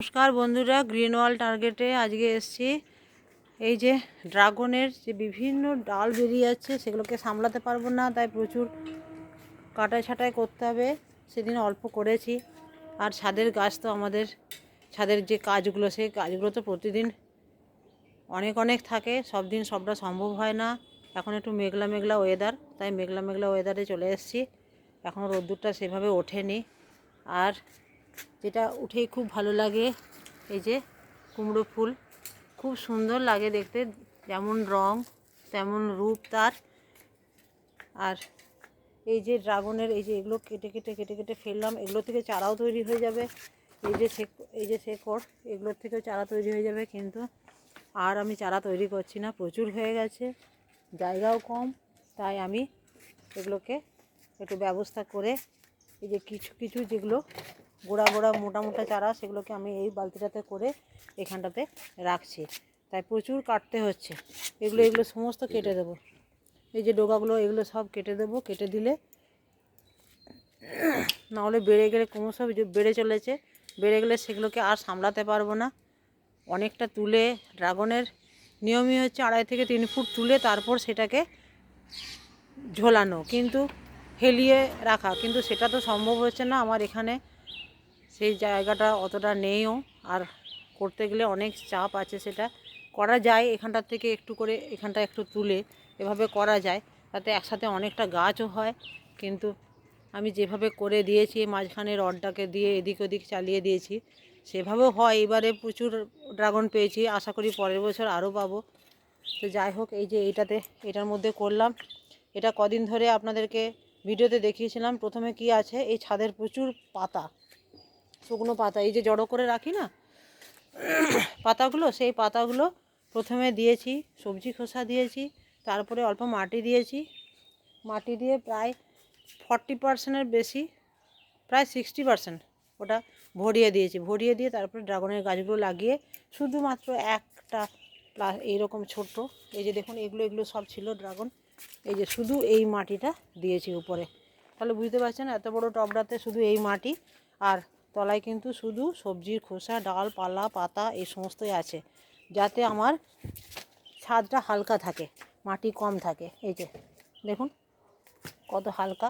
নমস্কার বন্ধুরা গ্রিন ওয়াল টার্গেটে আজকে এসেছি। এই যে ড্রাগনের যে বিভিন্ন ডাল বেরিয়ে যাচ্ছে, সেগুলোকে সামলাতে পারব না, তাই প্রচুর কাটাই ছাটাই করতে হবে। সেদিন অল্প করেছি। আর ছাদের গাছ তো আমাদের, ছাদের যে কাজগুলো, সেই কাজগুলো তো প্রতিদিন অনেক অনেক থাকে। সব দিন সবটা সম্ভব হয় না। এখন একটু মেঘলা মেঘলা ওয়েদার তাই মেঘলা মেঘলা ওয়েদারে চলে এসেছি। এখনও রোদ্দুরটা সেভাবে ওঠেনি। আর যেটা উঠেই খুব ভালো লাগে। এই যে কুমড়ো ফুল, খুব সুন্দর লাগে দেখতে। যেমন রং, তেমন রূপ তার। আর এই যে ড্রাগনের, এই যে এগুলো কেটে কেটে কেটে কেটে ফেললাম, এগুলো থেকে চারাও তৈরি হয়ে যাবে। এই যে এই যে শেকড়, এগুলোর থেকেও চারা তৈরি হয়ে যাবে কিন্তু। আর আমি চারা তৈরি করছি না, প্রচুর হয়ে গেছে, জায়গাও কম, তাই আমি এগুলোকে একটু ব্যবস্থা করে, এই যে কিছু কিছু যেগুলো গোড়া গোড়া মোটা মোটা চারা সেগুলোকে আমি এই বালতিটাতে করে এখানটাতে রাখছি। তাই প্রচুর কাটতে হচ্ছে। এগুলো এগুলো সমস্ত কেটে দেবো। এই যে ডোকাগুলো এগুলো সব কেটে দেবো। কেটে দিলে নাহলে বেড়ে গেলে ক্রমশ বেড়ে চলেছে, বেড়ে গেলে সেগুলোকে আর সামলাতে পারব না। অনেকটা তুলে, ড্রাগনের নিয়মই হচ্ছে আড়াই থেকে তিন ফুট তুলে তারপর সেটাকে ঝোলানো, কিন্তু হেলিয়ে রাখা। কিন্তু সেটা তো সম্ভব হচ্ছে না। আমার এখানে সেই জায়গাটা অতটা নেইও। আর করতে গেলে অনেক চাপ আছে সেটা। করা যায় এখানটার থেকে একটু করে, এখানটা একটু তুলে এভাবে করা যায়। তাতে একসাথে অনেকটা গাছও হয়। কিন্তু আমি যেভাবে করে দিয়েছি, মাঝখানে রডটাকে দিয়ে এদিক ওদিক চালিয়ে দিয়েছি, সেভাবেও হয়। এবারে প্রচুর ড্রাগন পেয়েছি। আশা করি পরের বছর আরও পাবো। তো যাই হোক, এই যে এইটাতে, এটার মধ্যে করলাম। এটা কদিন ধরে আপনাদেরকে ভিডিওতে দেখিয়েছিলাম। প্রথমে কি আছে? এই ছাদের প্রচুর পাতা। শুকনো পাতা, এই যে জড়ো করে রাখি না, পাতাগুলো, সেই পাতাগুলো প্রথমে দিয়েছি, সবজি খোসা দিয়েছি, তারপরে অল্প মাটি দিয়েছি। মাটি দিয়ে প্রায় ফর্টি পার্সেন্টের বেশি, প্রায় সিক্সটি পার্সেন্ট ওটা ভরিয়ে দিয়েছি। ভরিয়ে দিয়ে তারপরে ড্রাগনের গাছগুলো লাগিয়ে শুধুমাত্র একটা প্লাস এইরকম ছোট্ট, এই যে দেখুন, এগুলো এগুলো সব ছিল ড্রাগন। এই যে শুধু এই মাটিটা দিয়েছি উপরে। তাহলে বুঝতে পারছেন, এত বড় টবটাতে শুধু এই মাটি আর তলায় কিন্তু শুধু সবজির খোসা, ডাল, পালা, পাতা এই সমস্তই আছে। যাতে আমার ছাদটা হালকা থাকে, মাটি কম থাকে। এই যে, দেখুন কত হালকা।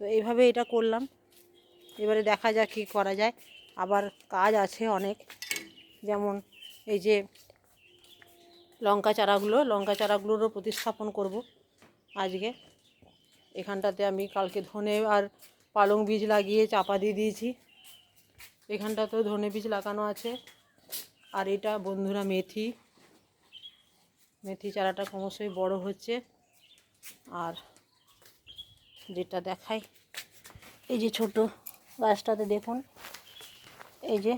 তো এইভাবে এটা করলাম। এবারে দেখা যাক কী করা যায়। আবার কাজ আছে অনেক। যেমন এই যে লঙ্কা চারাগুলো, লঙ্কা চারাগুলোরও প্রতিস্থাপন করব আজকে। এখানটাতে আমি কালকে ধনে আর পালং বীজ লাগিয়ে চাপা দিয়ে দিয়েছি। এখানটা তো ধনে বীজ লাগানো আছে। আর এটা বন্ধুরা মেথি। মেথি চারাটা ক্রমশই বড় হচ্ছে। আর যেটা দেখাই, এই যে ছোট গাছটাতে দেখুন, এই যে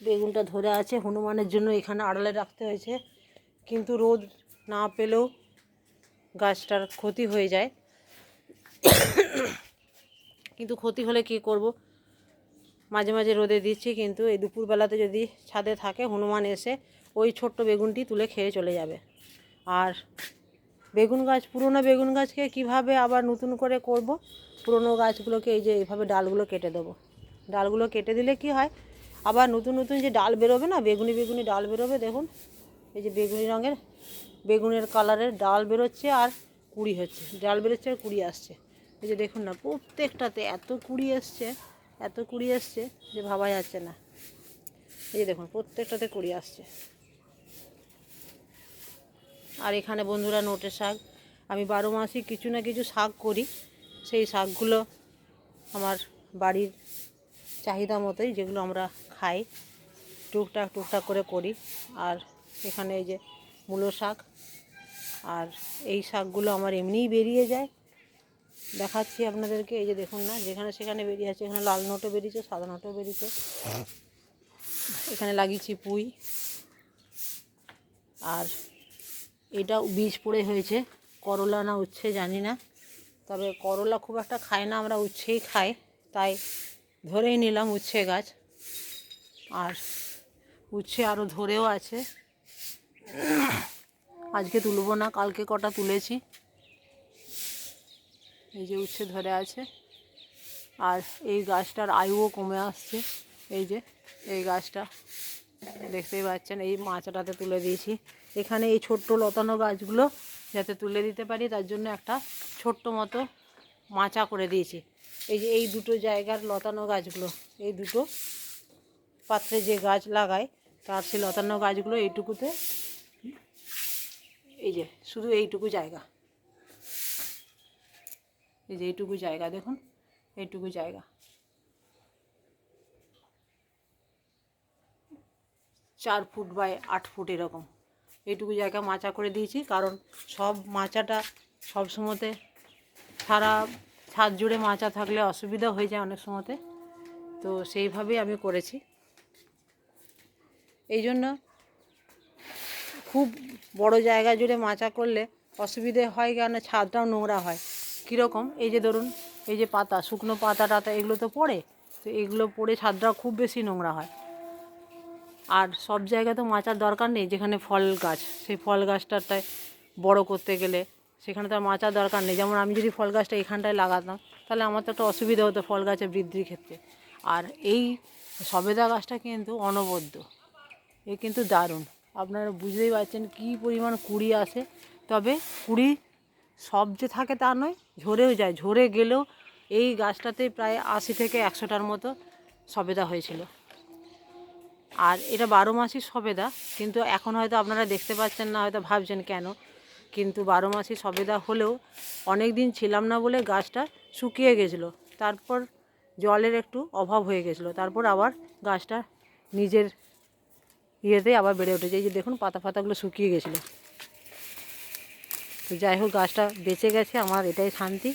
বেগুনটা ধরে আছে। হনুমানের জন্য এখানে আড়ালে রাখতে হয়েছে। কিন্তু রোদ না পেলেও গাছটার ক্ষতি হয়ে যায়। কিন্তু ক্ষতি হলে কি করব? মাঝে মাঝে রোদে দিচ্ছি, কিন্তু এই দুপুরবেলাতে যদি ছাদে থাকে, হনুমান এসে ওই ছোট্ট বেগুনটি তুলে খেয়ে চলে যাবে। আর বেগুন গাছ, পুরনো বেগুন গাছকে কীভাবে আবার নতুন করে করব? পুরনো গাছগুলোকে এই যে এইভাবে ডালগুলো কেটে দেবো। ডালগুলো কেটে দিলে কি হয়? আবার নতুন নতুন যে ডাল বেরোবে না, বেগুনি বেগুনি ডাল বেরোবে, দেখুন। এই যে বেগুনি রঙের বেগুনের কালারের ডাল বেরোচ্ছে আর কুড়ি হচ্ছে। ডাল বেরোচ্ছে আর কুড়ি আসছে। এই যে দেখুন না, প্রত্যেকটাতে এত কুড়ি এসছে, এত কুড়ি এসছে যে ভাবা যাচ্ছে না। এই যে দেখুন, প্রত্যেকটাতে কুড়ি আসছে। আর এখানে বন্ধুরা নোটে শাক, আমি বারো মাসই কিছু না কিছু শাক করি। সেই শাকগুলো আমার বাড়ির চাহিদা মতোই যেগুলো আমরা খাই, টুকটাক টুকটাক করে করি। আর এখানে এই যে মূলো শাক। আর এই শাকগুলো আমার এমনিই বেরিয়ে যায়। দেখাচ্ছি আপনাদেরকে, এই যে দেখুন না, যেখানে সেখানে বেরিয়ে আছে, এখানে লাল নোটও বেরিয়েছে, সাদা নোটও বেরিয়েছে। এখানে লাগিয়েছি পুঁই। আর এটা বীজ পড়ে হয়েছে, করলা না উচ্ছে, জানি না। তবে করলা খুব একটা খায় না, আমরা উচ্ছেই খাই, তাই ধরেই নিলাম উচ্ছে গাছ। আর উচ্ছে আরও ধরেও আছে। আজকে তুলব না, কালকে কটা তুলেছি। এই যে উচ্ছে ধরে আছে। আর এই গাছটার আয়ুও কমে আসছে। এই যে, এই গাছটা। দেখতেই পাচ্ছেন, এই মাচাটাতে তুলে দিয়েছি। এখানে এই ছোট্ট লতানো গাছগুলো যাতে তুলে দিতে পারি, তার জন্য একটা ছোট্ট মতো মাচা করে দিয়েছি। এই যে, এই দুটো জায়গার লতানো গাছগুলো, এই দুটো পাত্রে যে গাছ লাগায়, তার সেই লতানো গাছগুলো এইটুকুতে এই যে, শুধু এইটুকু জায়গা। এই যে এইটুকু জায়গা, দেখুন, এইটুকু জায়গা। চার ফুট বাই আট ফুট এরকম। এইটুকু জায়গা মাচা করে দিয়েছি, কারণ সব মাচাটা সব সময়তে সারা ছাদ জুড়ে মাচা থাকলে অসুবিধা হয়ে যায় অনেক সময়তে। তো সেইভাবেই আমি করেছি। এই জন্য খুব বড় জায়গা জুড়ে মাচা করলে অসুবিধে হয় কেন? ছাদটাও নোংরা হয়। কীরকম? এই যে ধরুন, এই যে পাতা, শুকনো পাতা টাতা, এগুলো তো পড়ে। তো এগুলো পড়ে ছাদটা খুব বেশি নোংরা হয়। আর সব জায়গায় তো মাচার দরকার নেই, যেখানে ফল গাছ। সেই ফল গাছটাতে বড় করতে গেলে সেখানে তো আর মাচার দরকার নেই। যেমন আমি যদি ফল গাছটা এখানটায় লাগাতাম, তাহলে আমার তো একটা অসুবিধা হতো ফল গাছের বৃদ্ধির ক্ষেত্রে। আর এই সবেদা গাছটা কিন্তু অনবদ্য। এ কিন্তু দারুণ। আপনারা বুঝতেই পারছেন কী পরিমাণ কুড়ি আসে। তবে কুড়ি সব যে থাকে তা নয়, ঝরেও যায়। ঝরে গেলেও এই গাছটাতে প্রায় আশি থেকে একশোটার মতো সবেদা হয়েছিল। আর এটা বারো মাসই সবেদা, কিন্তু এখন হয়তো আপনারা দেখতে পাচ্ছেন না, হয়তো ভাবছেন কেন? কিন্তু বারো মাসই সবেদা হলেও অনেক দিন ছিলাম না বলে গাছটা শুকিয়ে গেছিল। তারপর জলের একটু অভাব হয়ে গেছিল। তারপর আবার গাছটা নিজের ইয়েতে আবার বেড়ে উঠেছে। এই যে দেখুন, পাতা ফাতাগুলো শুকিয়ে গেছিল। তো যাই হোক, গাছটা বেঁচে গেছে আমার, এটাই শান্তি।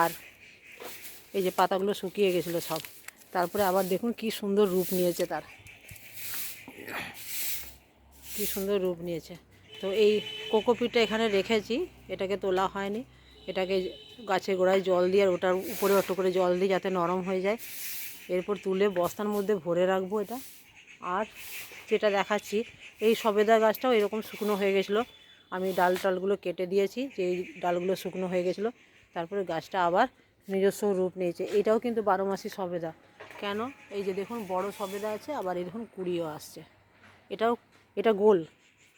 আর এই যে পাতাগুলো শুকিয়ে গেছিল সব। তারপরে আবার দেখুন, কি সুন্দর রূপ নিয়েছে তার। কি সুন্দর রূপ নিয়েছে। তো এই কোকোপিটটা এখানে রেখেছি, এটাকে তোলা হয়নি। এটাকে গাছের গোড়ায় জল দিয়ে আর ওটার উপরে একটু করে জল দিই যাতে নরম হয়ে যায়। এরপর তুলে বস্তার মধ্যে ভরে রাখব এটা। আর যেটা দেখাচ্ছি, এই সবেদা গাছটাও এরকম শুকনো হয়ে গেছিল। আমি ডাল টালগুলো কেটে দিয়েছি, যে এই ডালগুলো শুকনো হয়ে গেছিল। তারপরে গাছটা আবার নিজস্ব রূপ নিয়েছে। এটাও কিন্তু বারো মাসি সবেদা। কেন? এই যে দেখুন, বড় সবেদা আছে, আবার এই দেখুন কুড়িও আসছে। এটাও, এটা গোল।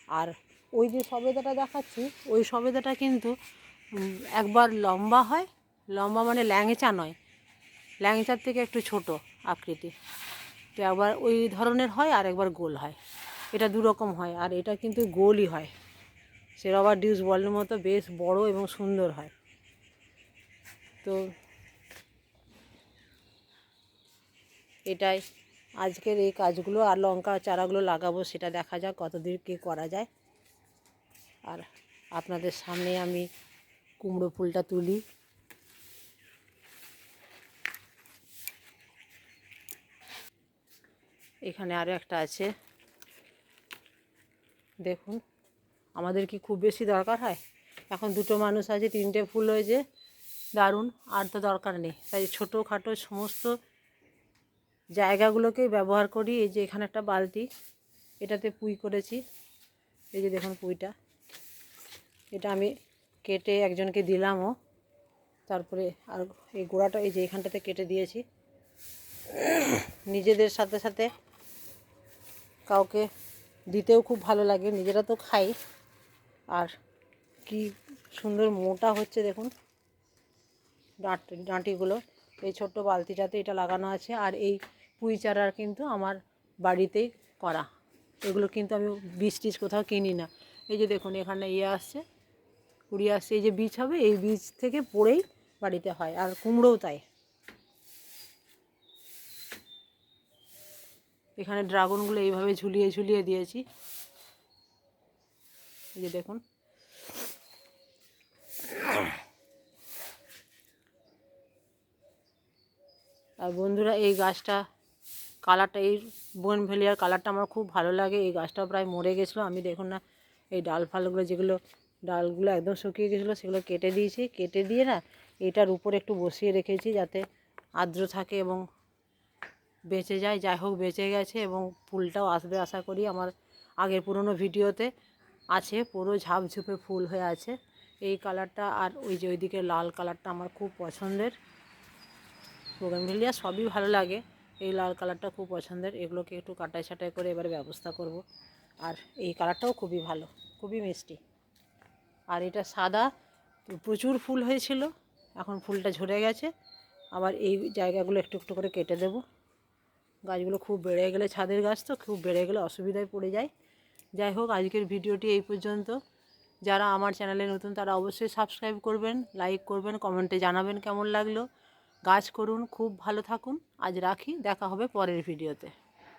আর ওই যে সবেদাটা দেখাচ্ছি, ওই সবেদাটা কিন্তু একবার লম্বা হয়। লম্বা মানে ল্যাংচা নয়। ল্যাংচার থেকে একটু ছোট আকৃতি। তো একবার ওই ধরনের হয় আর একবার গোল হয়। এটা দু রকম হয় আর এটা কিন্তু গোলই হয়। সে রবার ডিউস বলের মতো বেশ বড় এবং সুন্দর হয়। তো এটাই। আজকের এই কাজগুলো আর লঙ্কা চারাগুলো লাগাবো সেটা দেখা যাক কতদূর কী করা যায়। আর আপনাদের সামনে আমি কুমড়ো ফুলটা তুলি। এখানে আরও একটা আছে। দেখুন, আমাদের কি খুব বেশি দরকার হয়? এখন দুটো মানুষ আছে, তিনটে ফুল হয়েছে, দারুণ, আর তো দরকার নেই। তাই ছোটোখাটো সমস্ত জায়গাগুলোকেই ব্যবহার করি। এই যে এখানে একটা বালতি, এটাতে পুঁই করেছি। এই যে দেখুন পুঁইটা। এটা আমি কেটে একজনকে দিলামও। তারপরে আর এই গোড়াটা, এই যে এখানটাতে কেটে দিয়েছি। নিজেদের সাথে সাথে কাউকে দিতেও খুব ভালো লাগে, নিজেরা তো খাই। আর কি সুন্দর মোটা হচ্ছে দেখুন। ডাঁট, ডাঁটিগুলো, এই ছোট্ট বালতিটাতে এটা লাগানো আছে। আর এই পুঁই চারার কিন্তু আমার বাড়িতেই করা। এগুলো কিন্তু আমি বীজ টিজ কোথাও কিনি না। এই যে দেখুন, এখানে ইয়ে আসছে, কুড়ি আসছে। এই যে বীজ হবে, এই বীজ থেকে পড়েই বাড়িতে হয়। আর কুমড়োও তাই। এখানে ড্রাগনগুলো এইভাবে ঝুলিয়ে ঝুলিয়ে দিয়েছি। এই যে দেখুন। আর বন্ধুরা, এই গাছটা কালারটা, এই বোন ভেলিয়ার কালারটা আমার খুব ভালো লাগে। এই গাছটা প্রায় মরে গেছিল। আমি দেখুন না, এই ডাল ফালগুলো যেগুলো, ডালগুলো একদম শুকিয়ে গেছিল, সেগুলো কেটে দিয়েছি। কেটে দিয়ে না, এটার উপরে একটু বসিয়ে রেখেছি যাতে আর্দ্র থাকে এবং বেঁচে যায়, যাই হোক বেঁচে গেছে এবং ফুলটাও আসবে আশা করি আমার আগের পুরনো ভিডিওতে। আছে, পুরো ঝাপঝুপে ফুল হয়ে আছে। এই কালারটা আর ওই যে ওইদিকে লাল কালারটা আমার খুব পছন্দের। বোগানভিলিয়া সবই ভালো লাগে। এই লাল কালারটা খুব পছন্দের। এগুলোকে একটু কাটাই ছাটাই করে এবারে ব্যবস্থা করব। আর এই কালারটাও খুবই ভালো, খুবই মিষ্টি। আর এটা সাদা, প্রচুর ফুল হয়েছিল। এখন ফুলটা ঝরে গেছে। আবার এই জায়গাগুলো একটু একটু করে কেটে দেব। গাছগুলো খুব বেড়ে গেলে, ছাদের গাছ তো খুব বেড়ে গেলে অসুবিধায় পড়ে যায়। যাই হোক, আজকের ভিডিওটি এই পর্যন্ত। যারা আমার চ্যানেলে নতুন, তারা অবশ্যই সাবস্ক্রাইব করবেন লাইক করবেন কমেন্টে জানাবেন কেমন লাগল। গাছ করুন, খুব ভালো থাকুন। আজ রাখি, দেখা হবে পরের ভিডিওতে।